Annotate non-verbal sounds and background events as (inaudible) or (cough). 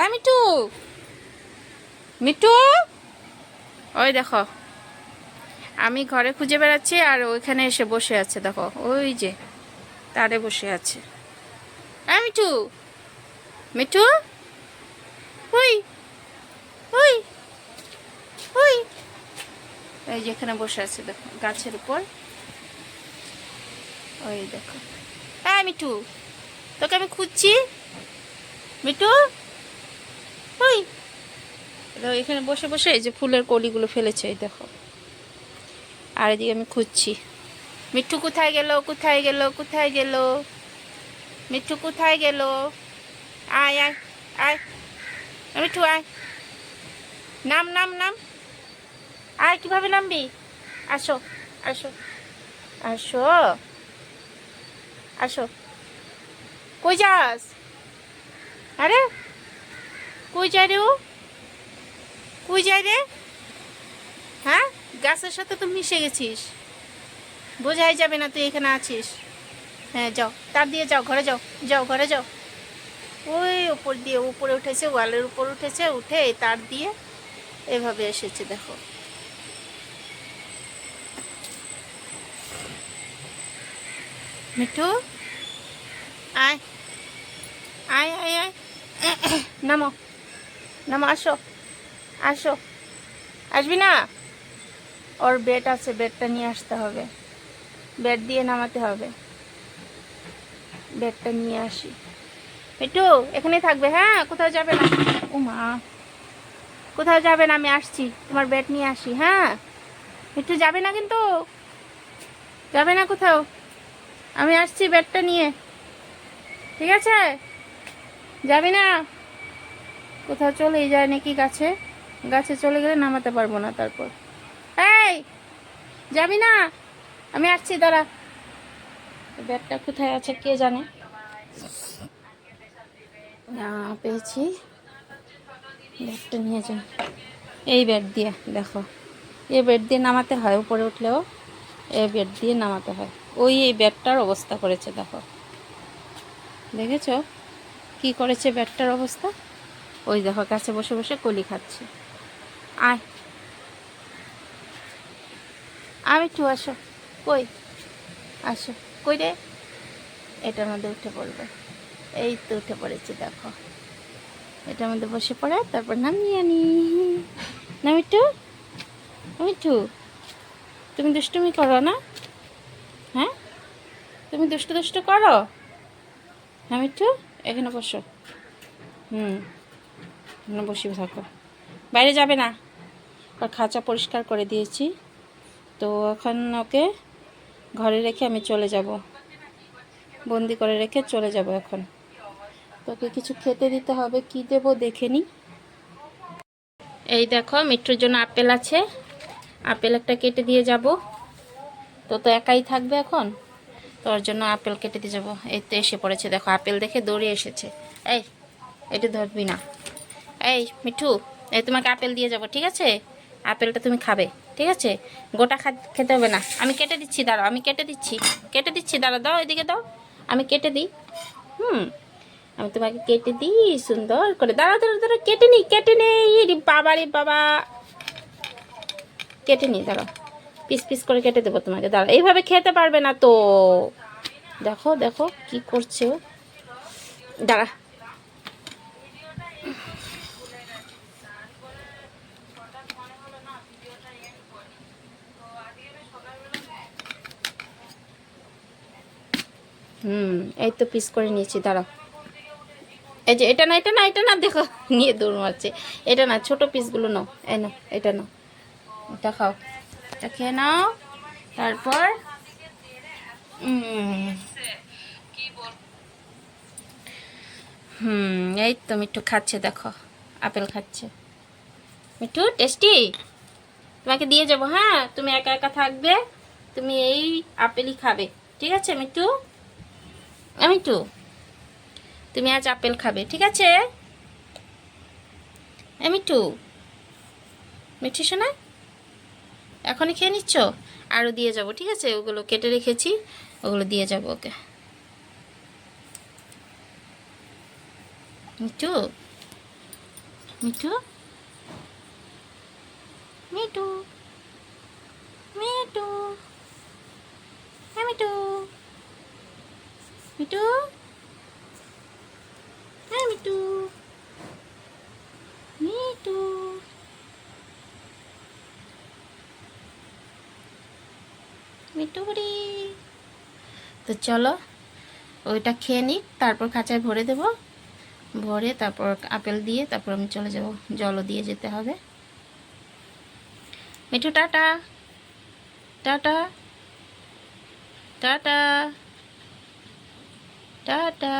I Mithu. Me too? ওই দেখো। আমি ঘরে খুঁজে বেড়াচ্ছি আর ওইখানে এসে বসে আছে, দেখো। ওই যে, তারে বসে আছে। আই মিটু। মিটু? হুই হুই হুই এই যে এখানে বসে আছে, দেখো, গাছের উপর। ওই দেখো। হ্যাঁ মিটু, তোকে আমি খুঁজছি। মিটু? ওই। এখানে বসে বসে এই যে ফুলের কলিগুলো ফেলেছে, এই দেখো। আর এদিকে আমি খুঁজছি। মিঠু কোথায় গেল কোথায় গেল কোথায় গেল? মিঠু কোথায় গেল? আয় আয় আয়। মিঠু, আয়। নাম নাম নাম। আয়, কীভাবে নামবি? আসো আসো আসো আসো। কই যাস? আরে কই যায় রে ও? কই যায় রে? হ্যাঁ? গাছের সাথে তো মিশে গেছিস। বোঝাই যাবে না তুই এখানে আছিস। হ্যাঁ যাও। তার দিয়ে যাও, ঘরে যাও। যাও, ঘরে যাও। ওই উপর দিয়ে উপরে উঠেছে, ওয়ালের উপর উঠেছে, উঠে তার দিয়ে এভাবে এসেছে, দেখো। মিঠু? আয়। আয় আয় আয়। নামো। নামো আসো। আসো। আসবি না? ওর বেড আছে বেডটা নিয়ে আসতে হবে। বেড দিয়ে নামাতে হবে। বেডটা নিয়ে আসি। একটু এখানেই থাকবে হ্যাঁ? কোথাও যাবে না। ও মা, কোথাও যাবে না, আমি আসছি। তোমার বেড নিয়ে আসি হ্যাঁ? একটু যাবে না কিন্তু? যাবে না কোথাও? আমি আসছি বেডটা নিয়ে। ঠিক আছে? যাবি না? কোথাও চলেই যায় নাকি গাছে? গাছে চলে গেলে নামাতে পারব না তারপর। এই, যাবি না? আমি আসছি, দাঁড়া। ব্যাগটা কোথায় আছে কে জানে? না, পেয়েছি। ব্যাগটা নিয়ে যাই এই ব্যাগ দিয়ে, দেখো। এই বেড দিয়ে নামাতে হয়, উপরে উঠলেও এই বেড দিয়ে নামাতে হয়। ওই এই ব্যাগটার অবস্থা করেছে, দেখো। দেখেছ? কি করেছে ব্যাগটার অবস্থা? ওই দেখো কাছে বসে বসে কলি খাচ্ছে। আয়। আমি একটু আসো। কই? আসো। কই রে? এটার মধ্যে উঠে পড়বে। এই তো উঠে পড়েছি, দেখো। এটার মধ্যে বসে পড়ে, তারপর নামিয়ে আনি নামিটু? নামিটু? তুমি দুষ্টুমি করো না? হ্যাঁ? তুমি দুষ্টু দুষ্টু করো? হ্যাঁ মিঠু এখানে বসো। হুম। বসে থাকো। বাইরে যাবে না। ওর খাঁচা পরিষ্কার করে দিয়েছি। তো এখন ওকে ঘরে রেখে আমি চলে যাব। বন্দি করে রেখে চলে যাব এখন। তোকে কিছু খেতে দিতে হবে, কি দেবো দেখে নি। এই দেখো, মিঠুর জন্য আপেল আছে। আপেল একটা কেটে দিয়ে যাব। তো তো একাই থাকবে এখন। তোর জন্য আপেল কেটে দিয়ে যাব। এই তো এসে পড়েছে। দেখো, আপেল দেখে দৌড়ে এসেছে। এই, এটা ধরবি না। এই মিঠু, এই তোমাকে আপেল দিয়ে যাব, ঠিক আছে? আপেলটা তুমি খাবে, ঠিক আছে? গোটা খেতে হবে না। আমি কেটে দিচ্ছি, দাঁড়াও, আমি কেটে দিচ্ছি। কেটে দিচ্ছি দাঁড়া দাও এদিকে, দাও। আমি কেটে দিই। হুম, আমি তোমাকে কেটে দিই, সুন্দর করে। দাঁড়া দাঁড়া দাঁড়া কেটে নিই, কেটে নেই। বাবা রে বাবা। কেটে নিই, দাঁড়াও। পিস পিস করে কেটে দেবো তোমাকে দাঁড়া এইভাবে খেতে পারবে না তো। দেখো দেখো কি করছে দাঁড়া হুম, এই তো পিস করে নিয়েছি, দাঁড়াও। এই যে, এটা না এটা না এটা না, দেখো, (laughs) নিয়ে দৌড় মারছে। এটা না, ছোট পিসগুলো নাও, এই নাও, এটা নাও। এটা খাও, এটা খেয়ে নাও, তারপর হুম, এই তো মিঠু খাচ্ছে, দেখো, আপেল খাচ্ছে। মিঠু, টেস্টি? তোমাকে দিয়ে যাব হ্যাঁ? তুমি একা একা থাকবে, তুমি এই আপেলই খাবে, ঠিক আছে, মিঠু? আ, মিঠু তুমি আজ আপেল খাবে ঠিক আছে? এ মিঠু মিঠু শোনা এখনই খেয়ে নিচ্ছ? আরও দিয়ে যাব ঠিক আছে? ওগুলো কেটে রেখেছি ওগুলো দিয়ে যাব ওকে। মিঠু মিঠু মিঠু মিঠু মিঠু। মিঠু হ্যাঁ মিঠু মিঠু মিঠু বুড়ি। তো চলো, ওইটা খেয়ে নিক তারপর খাঁচায় ভরে দেব। ভরে তারপর আপেল দিয়ে তারপর আমি চলে যাব, জলও দিয়ে যেতে হবে। Mithu, tata. Tata. Tata. Tata